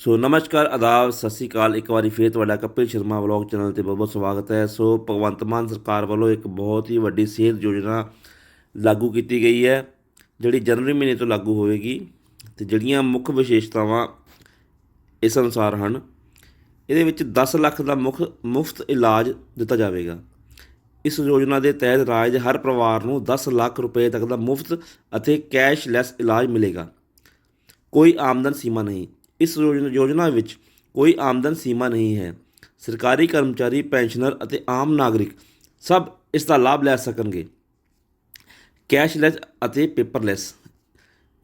ਸੋ ਨਮਸਕਾਰ, ਆਦਾਬ, ਸਤਿ ਸ਼੍ਰੀ ਅਕਾਲ। ਇੱਕ ਵਾਰੀ ਫੇਰ ਤੁਹਾਡਾ ਕਪਿਲ ਸ਼ਰਮਾ ਵਲੌਗ ਚੈਨਲ ਤੇ ਬਹੁਤ ਬਹੁਤ ਸਵਾਗਤ ਹੈ। ਸੋ ਭਗਵੰਤ ਮਾਨ ਸਰਕਾਰ ਵੱਲੋਂ ਇੱਕ ਬਹੁਤ ਹੀ ਵੱਡੀ ਸਿਹਤ ਯੋਜਨਾ ਲਾਗੂ ਕੀਤੀ ਗਈ ਹੈ, ਜਿਹੜੀ ਜਨਵਰੀ ਮਹੀਨੇ ਤੋਂ ਲਾਗੂ ਹੋਵੇਗੀ ਤੇ ਜਿਹੜੀਆਂ ਮੁੱਖ ਵਿਸ਼ੇਸ਼ਤਾਵਾਂ ਇਸ ਅਨੁਸਾਰ ਹਨ। ਇਹਦੇ ਵਿੱਚ 10 ਲੱਖ ਦਾ ਮੁੱਖ, ਮੁਫਤ ਇਲਾਜ ਦਿੱਤਾ ਜਾਵੇਗਾ। ਇਸ ਯੋਜਨਾ ਦੇ ਤਹਿਤ ਰਾਜ ਦੇ ਹਰ ਪਰਿਵਾਰ ਨੂੰ 10 ਲੱਖ ਰੁਪਏ ਤੱਕ ਦਾ ਮੁਫਤ ਅਤੇ ਕੈਸ਼ਲੈਸ ਇਲਾਜ ਮਿਲੇਗਾ। ਕੋਈ ਆਮਦਨ ਸੀਮਾ ਨਹੀਂ। ਇਸ ਯੋਜਨਾ ਯੋਜਨਾ ਵਿੱਚ ਕੋਈ ਆਮਦਨ ਸੀਮਾ ਨਹੀਂ ਹੈ। ਸਰਕਾਰੀ ਕਰਮਚਾਰੀ, ਪੈਨਸ਼ਨਰ ਅਤੇ ਆਮ ਨਾਗਰਿਕ ਸਭ ਇਸ ਦਾ ਲਾਭ ਲੈ ਸਕਣਗੇ। ਕੈਸ਼ਲੈਸ ਅਤੇ ਪੇਪਰਲੈਸ।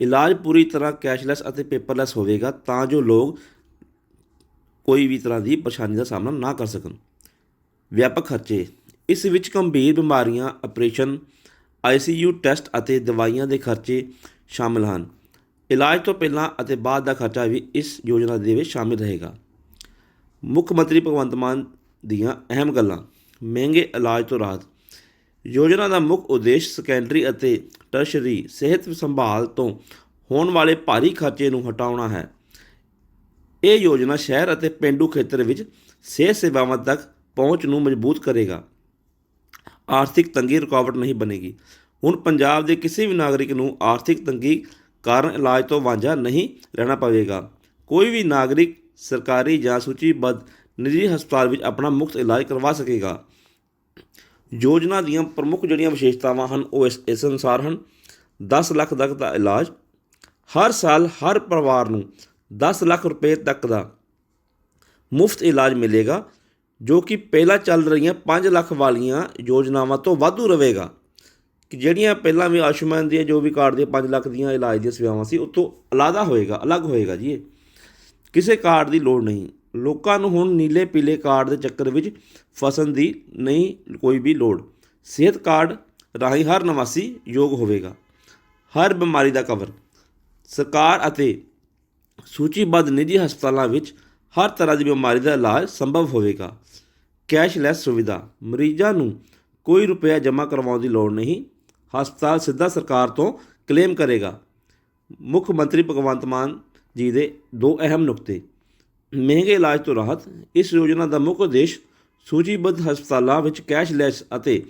ਇਲਾਜ ਪੂਰੀ ਤਰ੍ਹਾਂ ਕੈਸ਼ਲੈਸ ਅਤੇ ਪੇਪਰਲੈਸ ਹੋਵੇਗਾ ਤਾਂ ਜੋ ਲੋਕ ਕੋਈ ਵੀ ਤਰ੍ਹਾਂ ਦੀ ਪਰੇਸ਼ਾਨੀ ਦਾ ਸਾਹਮਣਾ ਨਾ ਕਰ ਸਕਣ। ਵਿਆਪਕ ਖਰਚੇ। ਇਸ ਵਿੱਚ ਗੰਭੀਰ ਬਿਮਾਰੀਆਂ, ਆਪਰੇਸ਼ਨ ਆਈਸੀਯੂ ਟੈਸਟ ਅਤੇ ਦਵਾਈਆਂ ਦੇ ਖਰਚੇ ਸ਼ਾਮਲ ਹਨ। ਇਲਾਜ ਤੋਂ ਪਹਿਲਾਂ ਅਤੇ ਬਾਅਦ ਦਾ ਖਰਚਾ ਵੀ ਇਸ ਯੋਜਨਾ ਦੇ ਵਿੱਚ ਸ਼ਾਮਿਲ ਰਹੇਗਾ। ਮੁੱਖ ਮੰਤਰੀ ਭਗਵੰਤ ਮਾਨ ਦੀਆਂ ਅਹਿਮ ਗੱਲਾਂ, ਮਹਿੰਗੇ ਇਲਾਜ ਤੋਂ ਰਾਹਤ। ਯੋਜਨਾ ਦਾ ਮੁੱਖ ਉਦੇਸ਼ ਸੈਕੰਡਰੀ ਅਤੇ ਟਰਸ਼ਰੀ ਸਿਹਤ ਸੰਭਾਲ ਤੋਂ ਹੋਣ ਵਾਲੇ ਭਾਰੀ ਖਰਚੇ ਨੂੰ ਹਟਾਉਣਾ ਹੈ। ਇਹ ਯੋਜਨਾ ਸ਼ਹਿਰ ਅਤੇ ਪਿੰਡੂ ਖੇਤਰ ਵਿੱਚ ਸਿਹਤ ਸੇਵਾਵਾਂ ਤੱਕ ਪਹੁੰਚ ਨੂੰ ਮਜ਼ਬੂਤ ਕਰੇਗਾ। ਆਰਥਿਕ ਤੰਗੀ ਰੁਕਾਵਟ ਨਹੀਂ ਬਣੇਗੀ। ਹੁਣ ਪੰਜਾਬ ਦੇ ਕਿਸੇ ਵੀ ਨਾਗਰਿਕ ਨੂੰ ਆਰਥਿਕ ਤੰਗੀ ਕਾਰਨ ਇਲਾਜ ਤੋਂ ਵਾਂਝਾ ਨਹੀਂ ਰਹਿਣਾ ਪਵੇਗਾ। ਕੋਈ ਵੀ ਨਾਗਰਿਕ ਸਰਕਾਰੀ ਜਾਂ ਸੂਚੀਬੱਧ ਨਿੱਜੀ ਹਸਪਤਾਲ ਵਿੱਚ ਆਪਣਾ ਮੁਫਤ ਇਲਾਜ ਕਰਵਾ ਸਕੇਗਾ। ਯੋਜਨਾ ਦੀਆਂ ਪ੍ਰਮੁੱਖ ਜਿਹੜੀਆਂ ਵਿਸ਼ੇਸ਼ਤਾਵਾਂ ਹਨ, ਉਹ ਇਸ ਇਸ ਅਨੁਸਾਰ ਹਨ। 10 ਲੱਖ ਤੱਕ ਦਾ ਇਲਾਜ, ਹਰ ਸਾਲ ਹਰ ਪਰਿਵਾਰ ਨੂੰ 10 ਲੱਖ ਰੁਪਏ ਤੱਕ ਦਾ ਮੁਫਤ ਇਲਾਜ ਮਿਲੇਗਾ, ਜੋ ਕਿ ਪਹਿਲਾਂ ਚੱਲ ਰਹੀਆਂ 5 ਲੱਖ ਵਾਲੀਆਂ ਯੋਜਨਾਵਾਂ ਤੋਂ ਵਾਧੂ ਰਹੇਗਾ। ਜਿਹੜੀਆਂ ਪਹਿਲਾਂ ਵੀ ਆਯੁਸ਼ਮਾਨ ਦੀਆਂ ਜੋ ਵੀ ਕਾਰਡ ਦੀਆਂ 5 ਲੱਖ ਦੀਆਂ ਇਲਾਜ ਦੀਆਂ ਸੇਵਾਵਾਂ ਸੀ ਉਹ ਤੋਂ ਅਲਾਦਾ ਹੋਏਗਾ, ਅਲੱਗ ਹੋਏਗਾ ਜੀ ਇਹ। ਕਿਸੇ ਕਾਰਡ ਦੀ ਲੋੜ ਨਹੀਂ। ਲੋਕਾਂ ਨੂੰ ਹੁਣ ਨੀਲੇ ਪੀਲੇ ਕਾਰਡ ਦੇ ਚੱਕਰ ਵਿੱਚ ਫਸਣ ਦੀ ਨਹੀਂ, ਕੋਈ ਵੀ ਲੋੜ। ਸਿਹਤ ਕਾਰਡ ਰਾਹੀਂ ਹਰ ਨਿਵਾਸੀ ਯੋਗ ਹੋਵੇਗਾ। ਹਰ ਬਿਮਾਰੀ ਦਾ ਕਵਰ ਸਰਕਾਰ ਅਤੇ ਸੂਚੀਬੱਧ ਨਿੱਜੀ ਹਸਪਤਾਲਾਂ ਵਿੱਚ ਹਰ ਤਰ੍ਹਾਂ ਦੀ ਬਿਮਾਰੀ ਦਾ ਇਲਾਜ ਸੰਭਵ ਹੋਵੇਗਾ। ਕੈਸ਼ਲੈਸ ਸੁਵਿਧਾ। ਮਰੀਜ਼ਾਂ ਨੂੰ ਕੋਈ ਰੁਪਇਆ ਜਮ੍ਹਾਂ ਕਰਵਾਉਣ ਦੀ ਲੋੜ ਨਹੀਂ। ਹਸਪਤਾਲ ਸਿੱਧਾ ਸਰਕਾਰ ਤੋਂ ਕਲੇਮ ਕਰੇਗਾ। ਮੁੱਖ ਮੰਤਰੀ ਭਗਵੰਤ ਮਾਨ ਜੀ ਦੇ ਦੋ ਅਹਿਮ ਨੁਕਤੇ। ਮਹਿੰਗੇ ਇਲਾਜ ਤੋਂ ਰਾਹਤ, ਇਸ ਯੋਜਨਾ ਦਾ ਮੁੱਖ ਉਦੇਸ਼ ਸੂਚੀਬੱਧ ਹਸਪਤਾਲਾਂ ਵਿੱਚ ਕੈਸ਼ਲੈਸ ਅਤੇ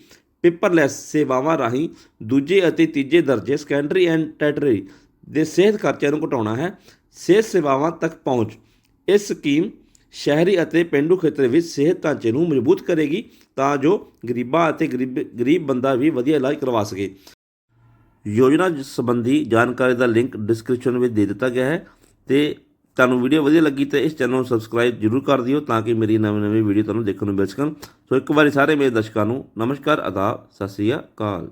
ਪੇਪਰਲੈਸ ਸੇਵਾਵਾਂ ਰਾਹੀਂ ਦੂਜੇ ਅਤੇ ਤੀਜੇ ਦਰਜੇ ਸੈਕੰਡਰੀ ਐਂਡ ਟੈਟਰੀ ਦੇ ਸਿਹਤ ਖਰਚਿਆਂ ਨੂੰ ਘਟਾਉਣਾ ਹੈ, ਸਿਹਤ ਸੇਵਾਵਾਂ ਤੱਕ ਪਹੁੰਚ। ਇਸ ਸਕੀਮ ਸ਼ਹਿਰੀ ਅਤੇ ਪਿੰਡੂ ਖੇਤਰ ਵਿੱਚ ਸਿਹਤ ਢਾਂਚੇ ਨੂੰ ਮਜ਼ਬੂਤ ਕਰੇਗੀ ਤਾਂ ਜੋ ਗਰੀਬਾਂ ਅਤੇ ਗਰੀਬ ਗਰੀਬ ਬੰਦਾ ਵੀ ਵਧੀਆ ਇਲਾਜ ਕਰਵਾ ਸਕੇ। ਯੋਜਨਾ ਸੰਬੰਧੀ ਜਾਣਕਾਰੀ ਦਾ ਲਿੰਕ ਡਿਸਕ੍ਰਿਪਸ਼ਨ ਵਿੱਚ ਦੇ ਦਿੱਤਾ ਗਿਆ ਹੈ ਤੇ ਤੁਹਾਨੂੰ ਵੀਡੀਓ ਵਧੀਆ ਲੱਗੀ ਤਾਂ ਇਸ ਚੈਨਲ ਨੂੰ ਸਬਸਕ੍ਰਾਈਬ ਜਰੂਰ ਕਰ ਦਿਓ ਤਾਂ ਕਿ ਮੇਰੀ ਨਵੀਂ ਨਵੀਂ ਵੀਡੀਓ ਤੁਹਾਨੂੰ ਦੇਖਣ ਨੂੰ ਮਿਲ ਸਕਣ। ਸੋ ਇੱਕ ਵਾਰੀ ਸਾਰੇ ਮੇਰੇ ਦਰਸ਼ਕਾਂ ਨੂੰ ਨਮਸਕਾਰ ਆਦਾਬ ਸਤਿ ਸ੍ਰੀ ਅਕਾਲ।